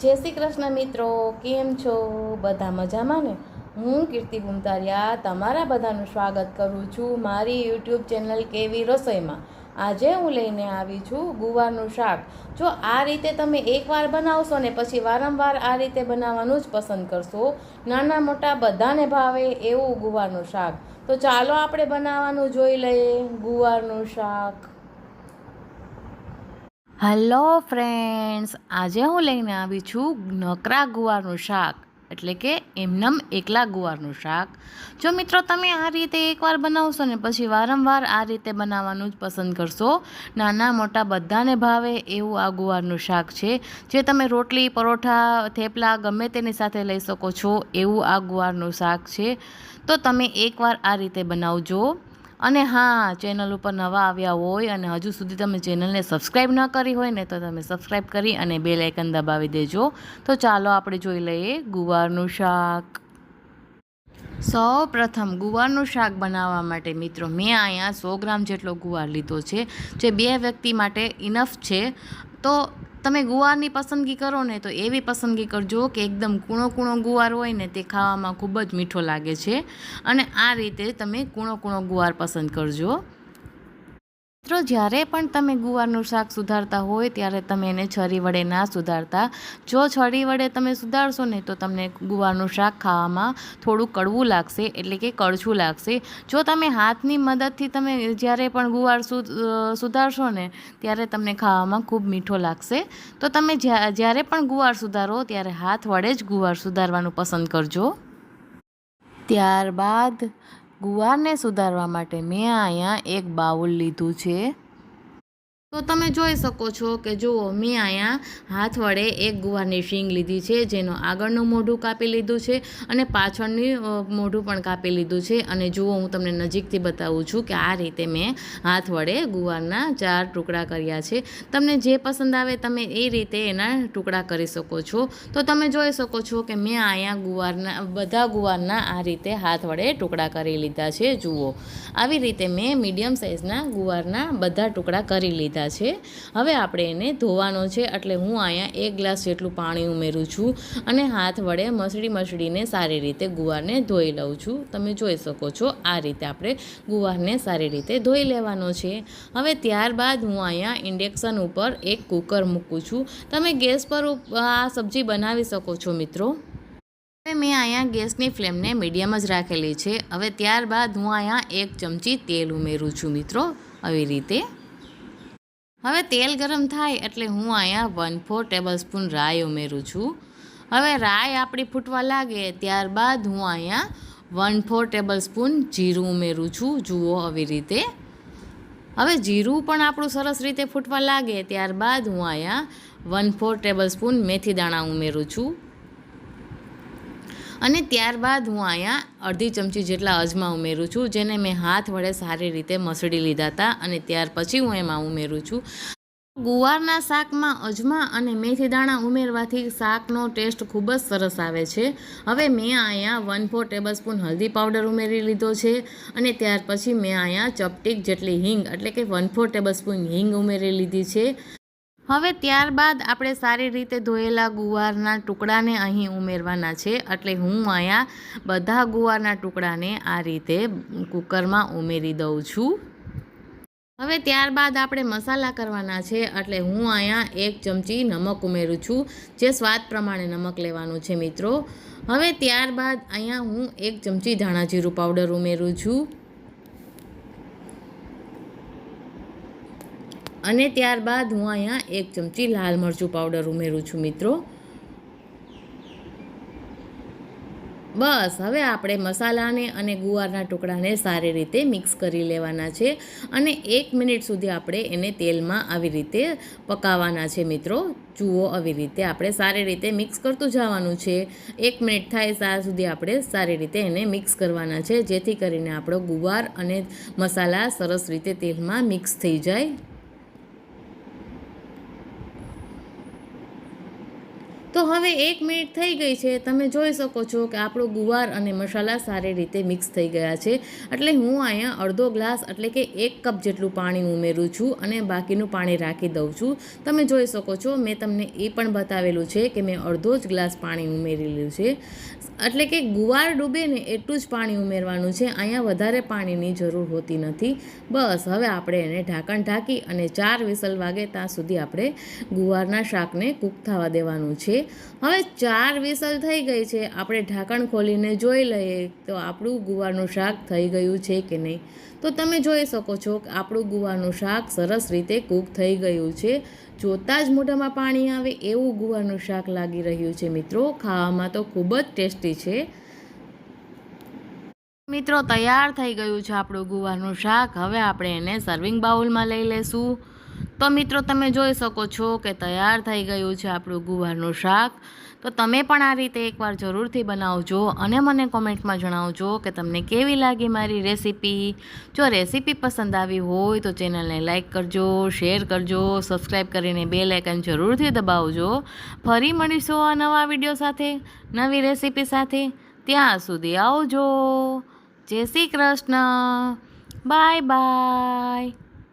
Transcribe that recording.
જય શ્રી કૃષ્ણ મિત્રો, કેમ છો? બધા મજામાં ને? હું કીર્તિ ગુમતારિયા તમારા બધાનું સ્વાગત કરું છું મારી યુટ્યુબ ચેનલ કેવી રસોઈમાં. આજે હું લઈને આવી છું ગુવારનું શાક. જો આ રીતે તમે એકવાર બનાવશો ને પછી વારંવાર આ રીતે બનાવવાનું જ પસંદ કરશો, નાના મોટા બધાને ભાવે એવું ગુવારનું શાક. તો ચાલો આપણે બનાવવાનું જોઈ લઈએ ગુવારનું શાક. હેલો ફ્રેન્ડ્સ, આજે હું લઈને આવી છું નકરા ગુવારનું શાક, એટલે કે એમનમ એકલા ગુવારનું શાક. જો મિત્રો તમે આ રીતે એકવાર બનાવશો ને પછી વારંવાર આ રીતે બનાવવાનું જ પસંદ કરશો, નાના મોટા બધાને ભાવે એવું આ ગુવારનું શાક છે. જે તમે રોટલી, પરોઠા, થેપલા ગમે તેની સાથે લઈ શકો છો, એવું આ ગુવારનું શાક છે. તો તમે એકવાર આ રીતે બનાવજો. અને હા ચેનલ ઉપર નવા આવ્યા હોય અને હજુ સુધી તમે ચેનલને સબસ્ક્રાઈબ ન કરી હોય ને તો તમે સબસ્ક્રાઈબ કરી અને બે લાઇકન દબાવી દેજો. તો ચાલો આપણે જોઈ લઈએ ગુવારનું શાક. સૌ પ્રથમ ગુવારનું શાક બનાવવા માટે મિત્રો, મેં અહીંયા સો ગ્રામ જેટલો ગુવાર લીધો છે. જે બે વ્યક્તિ માટે ઇનફ છે. તો તમે ગુવારની પસંદગી કરો ને તો એવી પસંદગી કરજો કે એકદમ કૂણો કૂણો ગુવાર હોય ને તે ખાવામાં ખૂબ જ મીઠો લાગે છે. અને આ રીતે તમે કૂણો કૂણો ગુવાર પસંદ કરજો. મિત્રો, જ્યારે પણ તમે ગુવારનું શાક સુધારતા હોય, ત્યારે તમે એને છરી વડે ના સુધારતા. જો છરી વડે તમે સુધારશો ને, તો તમને ગુવારનું શાક ખાવામાં થોડું કડવું લાગશે, એટલે કે કડછું લાગશે. જો તમે હાથની મદદથી તમે જ્યારે પણ ગુવાર સુધારશો ને, ત્યારે તમને ખાવામાં ખૂબ મીઠો લાગશે. તો તમે જ્યારે પણ ગુવાર સુધારો, ત્યારે હાથ વડે જ ગુવાર સુધારવાનું પસંદ કરજો. ત્યારબાદ ગુવારને સુધારવા માટે મેં અહીંયા એક બાઉલ લીધું છે. તો તમે જોઈ શકો છો કે જુઓ, મેં અહીંયા હાથ વડે એક ગુવારની શીંગ લીધી છે, જેનું આગળનું મોઢું કાપી લીધું છે અને પાછળની મોઢું પણ કાપી લીધું છે. અને જુઓ, હું તમને નજીકથી બતાવું છું કે આ રીતે મેં હાથ વડે ગુવારના ચાર ટુકડા કર્યા છે. તમને જે પસંદ આવે તમે એ રીતે એના ટુકડા કરી શકો છો. તો તમે જોઈ શકો છો કે મેં અહીંયા ગુવારના, બધા ગુવારના આ રીતે હાથ વડે ટુકડા કરી લીધા છે. જુઓ, આવી રીતે મેં મીડિયમ સાઇઝના ગુવારના બધા ટુકડા કરી લીધા લીધા છે. હવે આપણે એને ધોવાનો છે. એટલે હું અહીંયા એક ગ્લાસ જેટલું પાણી ઉમેરું છું અને હાથ વડે મસળી મસળીને સારી રીતે ગુવારને ધોઈ લઉં છું. તમે જોઈ શકો છો, આ રીતે આપણે ગુવારને સારી રીતે ધોઈ લેવાનો છે. હવે ત્યારબાદ હું અહીંયા ઇન્ડેક્શન ઉપર એક કુકર મૂકું છું. તમે ગેસ પર આ સબ્જી બનાવી શકો છો મિત્રો. હવે મેં અહીંયા ગેસની ફ્લેમને મીડિયમ જ રાખેલી છે. હવે ત્યારબાદ હું અહીંયા એક ચમચી તેલ ઉમેરું છું મિત્રો. આવી રીતે. હવે તેલ ગરમ થાય એટલે હું અહીંયા વન ફોર ટેબલ સ્પૂન રાઈ ઉમેરું છું. હવે રાઈ આપણી ફૂટવા લાગે ત્યારબાદ હું અહીંયા વન ફોર ટેબલ સ્પૂન જીરું ઉમેરું છું. જુઓ આવી રીતે. હવે જીરું પણ આપણું સરસ રીતે ફૂટવા લાગે ત્યારબાદ હું અહીંયા વન ફોર ટેબલ સ્પૂન મેથી દાણા ઉમેરું છું. અને ત્યારબાદ હું અહીંયા અડધી ચમચી જેટલા અજમા ઉમેરું છું, જેને મેં હાથ વડે સારી રીતે મસળી લીધા હતા અને ત્યાર પછી હું એમાં ઉમેરું છું. ગુવારના શાકમાં અજમા અને મેથી દાણા ઉમેરવાથી શાકનો ટેસ્ટ ખૂબ જ સરસ આવે છે. હવે મેં અહીંયા વન ફોર ટેબલ સ્પૂન હલ્દી પાવડર ઉમેરી લીધો છે અને ત્યાર પછી મેં અહીંયા ચપટીક જેટલી હિંગ એટલે કે વન ફોર ટેબલ સ્પૂન હિંગ ઉમેરી લીધી છે. હવે ત્યારબાદ આપણે સારી રીતે ધોયેલા ગુવારના ટુકડાને અહીં ઉમેરવાના છે. એટલે હું અહીંયા બધા ગુવારના ટુકડાને આ રીતે કુકરમાં ઉમેરી દઉં છું. હવે ત્યારબાદ આપણે મસાલા કરવાના છે. એટલે હું અહીંયા એક ચમચી નમક ઉમેરું છું, જે સ્વાદ પ્રમાણે નમક લેવાનું છે મિત્રો. હવે ત્યારબાદ અહીંયા હું એક ચમચી ધાણા જીરું પાવડર ઉમેરું છું. અને ત્યારબાદ હું અહીંયા એક ચમચી લાલ મરચું પાવડર ઉમેરું છું મિત્રો. બસ, હવે આપણે મસાલાને અને ગુવારના ટુકડાને સારી રીતે મિક્સ કરી લેવાના છે અને એક મિનિટ સુધી આપણે એને તેલમાં આવી રીતે પકાવવાના છે મિત્રો. જુઓ આવી રીતે આપણે સારી રીતે મિક્સ કરતું જવાનું છે. એક મિનિટ થાય ત્યાં સુધી આપણે સારી રીતે એને મિક્સ કરવાના છે, જેથી કરીને આપણો ગુવાર અને મસાલા સરસ રીતે તેલમાં મિક્સ થઈ જાય. તો હવે એક મિનિટ થઈ ગઈ છે. તમે જોઈ શકો છો કે આપણો ગુવાર અને મસાલા સારી રીતે મિક્સ થઈ ગયા છે. એટલે હું અહીંયા અડધો ગ્લાસ એટલે કે એક કપ જેટલું પાણી ઉમેરું છું અને બાકીનું પાણી રાખી દઉં છું. તમે જોઈ શકો છો, મેં તમને એ પણ બતાવેલું છે કે મેં અડધો જ ગ્લાસ પાણી ઉમેરેલું છે. એટલે કે ગુવાર ડૂબે ને એટલું જ પાણી ઉમેરવાનું છે. અહીંયા વધારે પાણીની જરૂર હોતી નથી. બસ, હવે આપણે એને ઢાંકણ ઢાંકી અને ચાર વિસલ વાગે ત્યાં સુધી આપણે ગુવારના શાકને કૂક થવા દેવાનું છે. હવે ચાર વિસલ થઈ ગઈ છે. આપણે ઢાંકણ ખોલીને જોઈ લઈએ તો આપણું ગુવારનું શાક થઈ ગયું છે કે નહીં? તો તમે જોઈ શકો છો કે આપણું ગુવારનું શાક સરસ રીતે કૂક થઈ ગયું છે. જોતાં જ મોઢામાં પાણી આવે એવું ગુવારનું શાક લાગી રહ્યું છે. મિત્રો, ખાવામાં તો ખૂબ જ ટેસ્ટી છે. મિત્રો, તૈયાર થઈ ગયું છે આપણું ગુવારનું શાક. હવે આપણે એને સર્વિંગ બાઉલમાં લઈ લેશું. તો મિત્રો, તમે જોઈ શકો છો કે તૈયાર થઈ ગયું છે આપણું ગુવારનું શાક. તો તમે પણ આ રીતે એકવાર જરૂરથી બનાવજો અને મને કોમેન્ટમાં જણાવજો કે તમને કેવી લાગી મારી રેસીપી. જો રેસીપી પસંદ આવી હોય તો ચેનલને લાઇક કરજો, શેર કરજો, સબસ્ક્રાઈબ કરીને બે લાઇકન જરૂરથી દબાવજો. ફરી મળીશું આ નવા વીડિયો સાથે, નવી રેસીપી સાથે. ત્યાં સુધી આવજો. Jai Shri Krishna. Bye bye.